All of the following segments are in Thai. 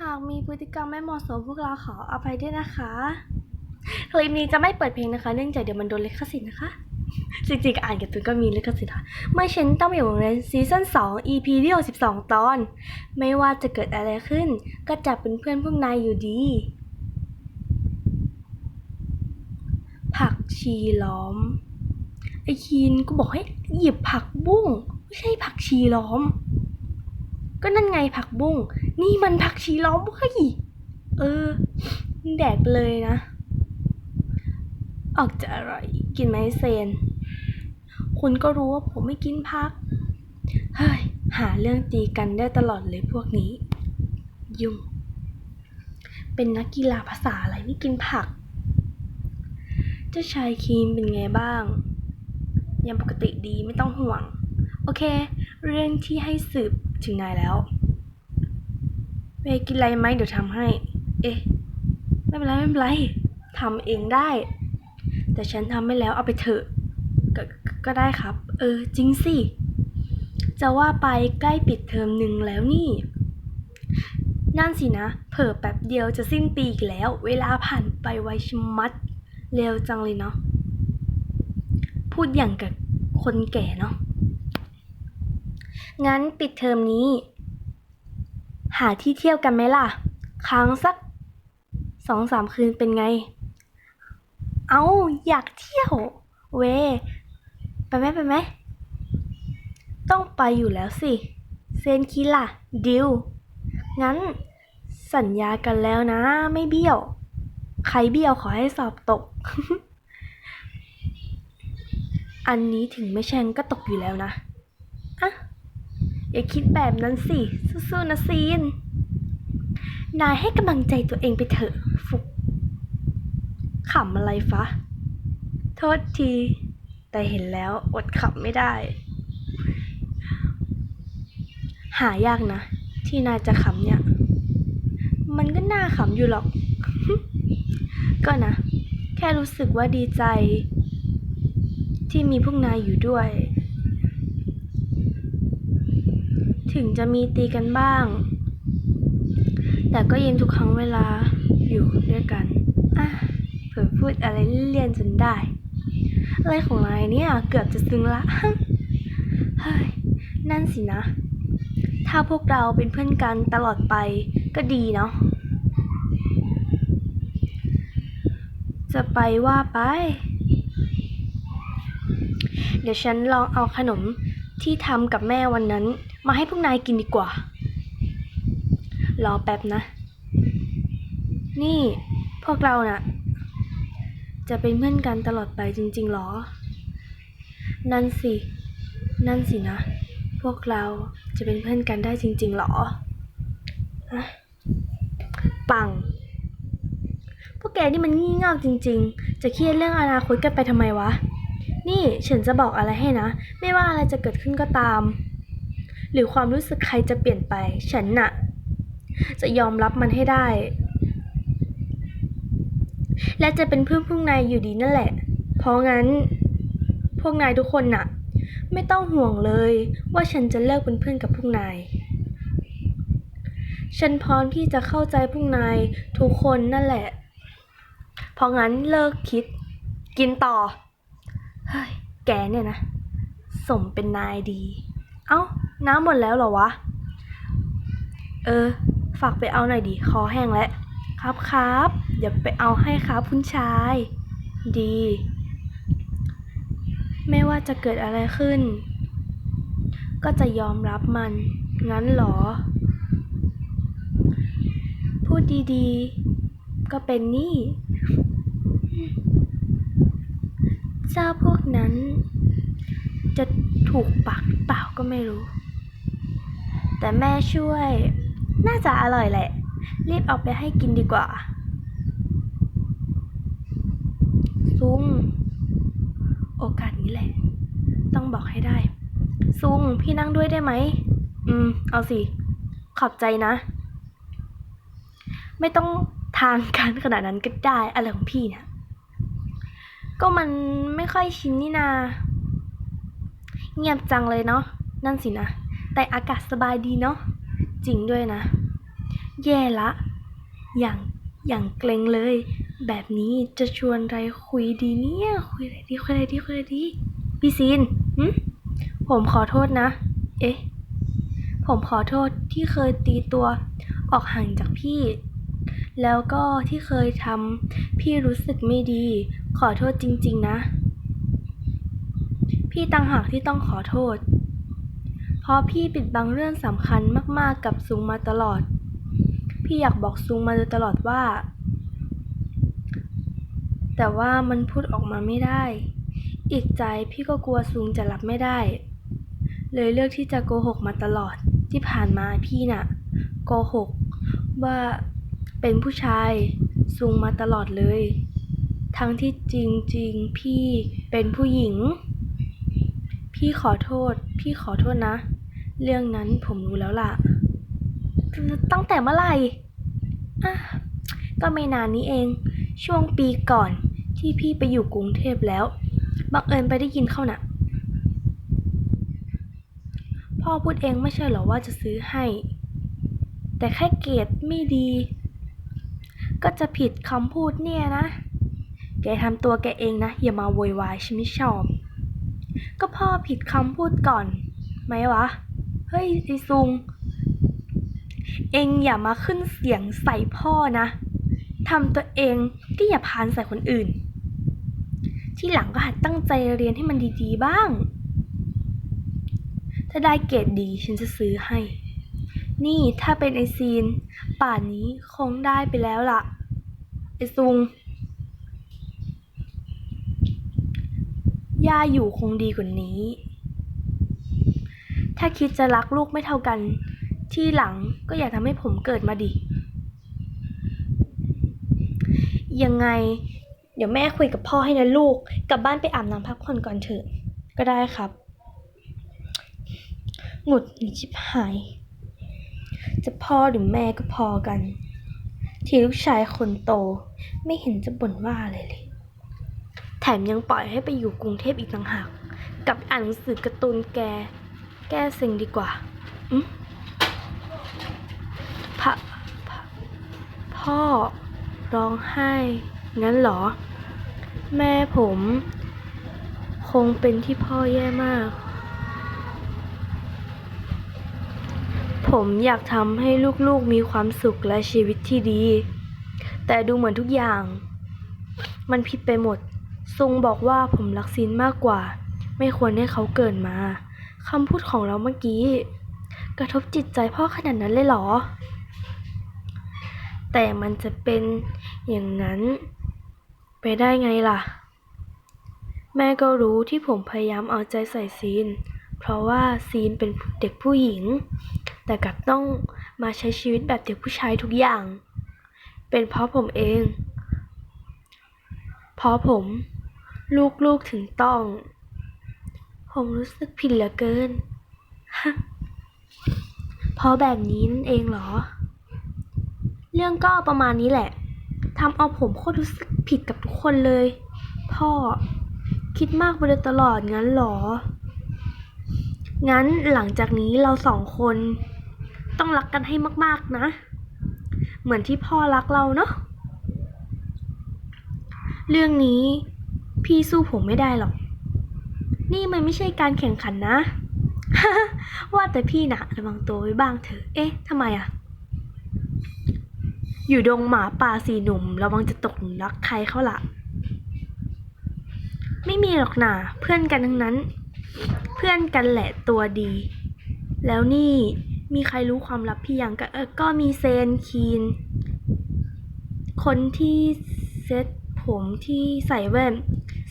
หากมีพฤติกรรมไม่เหมาะสมพวกเราขออภัยด้วยนะคะคลิปนี้จะไม่เปิดเพลงนะคะ เนื่องจากเดี๋ยวมันโดนลิขสิทธิ์นะคะ จริงๆ อ่านการ์ตูนก็มีลิขสิทธิ์ค่ะ เมื่อฉันต้องอยู่โรงเรียนซีซั่น2 EP ที่62 ตอน ไม่ว่าจะเกิดอะไรขึ้น ก็จะเป็นเพื่อนพวกนายอยู่ดี ผักชีล้อม ไอคีนก็บอกให้หยิบผักบุ้ง ไม่ใช่ผักชีล้อม ก็นั่นไงผักบุ้ง นี่มันผักชีล้อมเว้ยเออ แดกไปเลยนะ ออกจะอร่อย กินไหมเซน คุณก็รู้ว่าผมไม่กินผัก เฮ้ย หาเรื่องตีกันได้ตลอดเลยพวกนี้ ยุ่ง เป็นนักกีฬาภาษาอะไรไม่กินผัก เจ้าชายคีมเป็นไงบ้าง ยังปกติดีไม่ต้องห่วง โอเค เรื่องที่ให้สืบ ถึงนายแล้วเมย์กินอะไรไหมเดี๋ยวทำให้ เอ๊ะ ไม่เป็นไรไม่เป็นไรทำเองได้ แต่ฉันทำไม่แล้วเอาไปเถอะกก็ได้ครับ เออ จริงสิ จะว่าไปใกล้ปิดเทอมหนึ่งแล้วนี่ นั่นสินะ เผลอแป๊บเดียวจะสิ้นปีอีกแล้ว เวลาผ่านไปไวชมัด เร็วจังเลยเนาะ พูดอย่างกับคนแก่เนาะ งั้นปิดเทอมนี้ หาที่เที่ยวกันไหมล่ะ ค้างสักสองสามคืนเป็นไง เอาอยากเที่ยว เว ไปไหมไปไหม ต้องไปอยู่แล้วสิ เซนคิล่ะ ดิว งั้นสัญญากันแล้วนะ ไม่เบี้ยว ใครเบี้ยวขอให้สอบตก อันนี้ถึงไม่แช่งก็ตกอยู่แล้วนะ อย่าคิดแบบนั้นสิ สู้ๆนะซีน นายให้กำลังใจตัวเองไปเถอะ ฟุกขำอะไรฟะ โทษที แต่เห็นแล้วอดขำไม่ได้ หายากนะ ที่นายจะขำเนี่ย มันก็น่าขำอยู่หรอก ก็นะ แค่รู้สึกว่าดีใจ ที่มีพวกนายอยู่ด้วย ถึงจะมีตีกันบ้าง แต่ก็เยินทุกครั้งเวลาอยู่ด้วยกัน อะเผื่อพูดอะไรเลี่ยนจนได้ อะไรของนายเนี่ยเกือบจะซึ้งละเฮ้ยนั่นสินะ ถ้าพวกเราเป็นเพื่อนกันตลอดไปก็ดีเนาะจะไปว่าไป เดี๋ยวฉันลองเอาขนม ที่ทำกับแม่วันนั้น มาให้พวกนายกินดีกว่า รอแป๊บนะ นี่พวกเราน่ะ จะเป็นเพื่อนกันตลอดไปจริงๆหรอ นั่นสิ นั่นสินะ พวกเราจะเป็นเพื่อนกันได้จริงๆหรอฮะปัง พวกแกนี่มันงี่เง่าจริง ๆ จะเครียดเรื่องอนาคตกันไปทำไมวะ นี่ฉันจะบอกอะไรให้นะ ไม่ว่าอะไรจะเกิดขึ้นก็ตาม หรือความรู้สึกใครจะเปลี่ยนไป ฉันน่ะ จะยอมรับมันให้ได้ และจะเป็นเพื่อนพวกนายอยู่ดีนั่นแหละ เพราะงั้น พวกนายทุกคนน่ะ ไม่ต้องห่วงเลย ว่าฉันจะเลิกเป็นเพื่อนกับพวกนาย ฉันพร้อมที่จะเข้าใจพวกนายทุกคนนั่นแหละ เพราะงั้นเลิกคิด กินต่อ เฮ้ย แกเนี่ยนะ สมเป็นนายดี เอ้า น้ำหมดแล้วเหรอวะ เออ ฝากไปเอาหน่อยดิ คอแห้งแล้ว ครับครับเดี๋ยวไปเอาให้ครับคุณชาย ดี ไม่ว่าจะเกิดอะไรขึ้น ก็จะยอมรับมัน งั้นเหรอ พูดดีๆ ก็เป็นนี่ เจ้าพวกนั้น จะถูกปากหรือเปล่าก็ไม่รู้ แต่แม่ช่วย น่าจะอร่อยแหละ รีบเอาไปให้กินดีกว่า ซุงโอกาสนี้แหละ ต้องบอกให้ได้ ซุงพี่นั่งด้วยได้ไหม อืม เอาสิ ขอบใจนะ ไม่ต้องทางกันขนาดนั้นก็ได้อะไรของพี่เนี่ย ก็มันไม่ค่อยชินนี่นา เงียบจังเลยเนาะ นั่นสินะ แต่อากาศสบายดีเนาะ จริงด้วยนะ แย่ละ อย่างอย่างเกรงเลย แบบนี้จะชวนไรคุยดีเนี่ย คุยอะไรดี คุยอะไรดี คุยอะไรดี พี่ซีนหึผมขอโทษนะ เอ๊ะ ผมขอโทษที่เคยตีตัวออกห่างจากพี่ แล้วก็ที่เคยทำพี่รู้สึกไม่ดี ขอโทษจริง ๆ นะ พี่ต่างหากที่ต้องขอโทษ เพราะพี่ปิดบังเรื่องสำคัญมากๆกับซุงมาตลอด พี่อยากบอกซุงมาโดยตลอดว่า แต่ว่ามันพูดออกมาไม่ได้ อีกใจพี่ก็กลัวซุงจะรับไม่ได้ เลยเลือกที่จะโกหกมาตลอดที่ผ่านมาพี่น่ะโกหกว่าเป็นผู้ชายซุงมาตลอดเลย ทั้งที่จริงๆ พี่เป็นผู้หญิง พี่ขอโทษ พี่ขอโทษนะ เรื่องนั้นผมรู้แล้วล่ะ ตั้งแต่เมื่อไหร่อะก็ไม่นานนี้เอง ช่วงปีก่อนที่พี่ไปอยู่กรุงเทพแล้ว บังเอิญไปได้ยินเข้าน่ะ พ่อพูดเองไม่ใช่หรอว่าจะซื้อให้ แต่แค่เกรดไม่ดี ก็จะผิดคำพูดเนี่ยนะ แกทำตัวแกเองนะ อย่ามาโวยวายฉันไม่ชอบ ก็พ่อผิดคำพูดก่อน ไหมวะ เฮ้ยไอซุง เองอย่ามาขึ้นเสียงใส่พ่อนะทำตัวเองก็อย่าพานใส่คนอื่น ที่หลังก็หัดตั้งใจเรียนให้มันดีๆบ้าง ถ้าได้เกรดดีฉันจะซื้อให้ นี่ถ้าเป็นไอซีน ป่านนี้คงได้ไปแล้วล่ะ ไอซุง ย่าอยู่คงดีกว่านี้ ถ้าคิดจะรักลูกไม่เท่ากัน ที่หลังก็อย่าทำให้ผมเกิดมาดิ ยังไง เดี๋ยวแม่คุยกับพ่อให้นะลูก กลับบ้านไปอาบน้ำพักผ่อนก่อนเถอะ ก็ได้ครับ หงุดหงิดชิบหาย จะพ่อหรือแม่ก็พอกัน ที่ลูกชายคนโต ไม่เห็นจะบ่นว่าอะไรเลย มยังปล่อยให้ไปอยู่กรุงเทพอีกต่างหาก กับอ่านหนังสือการ์ตูนแก แก้เซ็งดีกว่าอืมพพะพ่อร้องไห้ งั้นเหรอ แม่ผม คงเป็นที่พ่อแย่มาก ผมอยากทำให้ลูกๆมีความสุขและชีวิตที่ดี แต่ดูเหมือนทุกอย่าง มันผิดไปหมด ซุงบอกว่าผมรักซินมากกว่า ไม่ควรให้เขาเกิดมาคำพูดของเราเมื่อกี้ กระทบจิตใจพ่อขนาดนั้นเลยเหรอ แต่มันจะเป็นอย่างนั้น ไปได้ไงล่ะ แม่ก็รู้ที่ผมพยายามเอาใจใส่ซีน เพราะว่าซีนเป็นเด็กผู้หญิง แต่กลับต้องมาใช้ชีวิตแบบเด็กผู้ชายทุกอย่าง เป็นเพราะผมเอง เพราะผม ลูกๆถึงต้อง ผมรู้สึกผิดเหลือเกิน ฮะ เพราะแบบนี้นั่นเองเหรอ เรื่องก็ประมาณนี้แหละทำเอาผมโคตรรู้สึกผิดกับทุกคนเลย พ่อ คิดมากไปโดยตลอดงั้นเหรอ งั้นหลังจากนี้เราสองคน ต้องรักกันให้มากๆนะ เหมือนที่พ่อรักเราเนาะเรื่องนี้ พี่สู้ผมไม่ได้หรอก นี่มันไม่ใช่การแข่งขันนะ ว่าแต่พี่นะระวังตัวไว้บ้างเถอะ เอ๊ะทำไมอะอยู่ดงหมาป่าสี่หนุ่ม ระวังจะตกหลุมรักใครเขาละไม่มีหรอกนะเพื่อนกันทั้งนั้น เพื่อนกันแหละตัวดี แล้วนี่มีใครรู้ความลับพี่ยังก็เออก็มีเซนคีน คนที่เซ็ตผมที่ใส่แว่น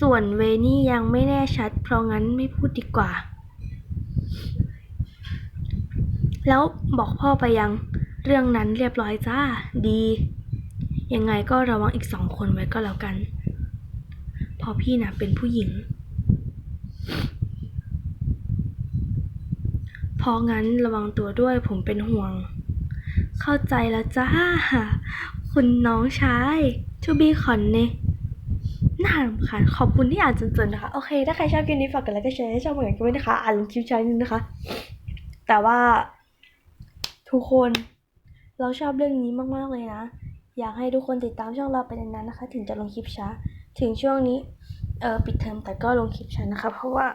ส่วนเวนี่ยังไม่แน่ชัด เพราะงั้นไม่พูดดีกว่า แล้วบอกพ่อไปยังเรื่องนั้นเรียบร้อยจ้า ดี ยังไงก็ระวังอีกสองคนไว้ก็แล้วกันพราะพี่นะเป็นผู้หญิงเพราะงั้นระวังตัวด้วยผมเป็นห่วง เข้าใจแล้วจ้า คุณน้องชายทูบีคอนเน่ น่ารำคาญขอบคุณที่อ่านจนๆนะคะ โอเค ถ้าใครชอบคลิปนี้ฝากกดไลค์กดแชร์ให้ช่องเหมือนกันด้วยนะคะ อ่านลงคลิปช้านิดนึงนะคะ แต่ว่า ทุกคนเราชอบเรื่องนี้มากๆเลยนะ อยากให้ทุกคนติดตามช่องเราไปนานๆนะคะ ถึงจะลงคลิปช้า ถึงช่วงนี้เออปิดเทอมแต่ก็ลงคลิปช้านะคะ เพราะว่า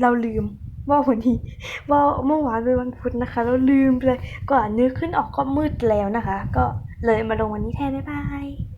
เราลืมว่าวันนี้ว่าเมื่อวานเป็นวันพุธนะคะ เราลืมไปเลยกว่านึกขึ้นออกก็มืดแล้วนะคะ ก็เลยมาลงวันนี้แทนบ๊ายบาย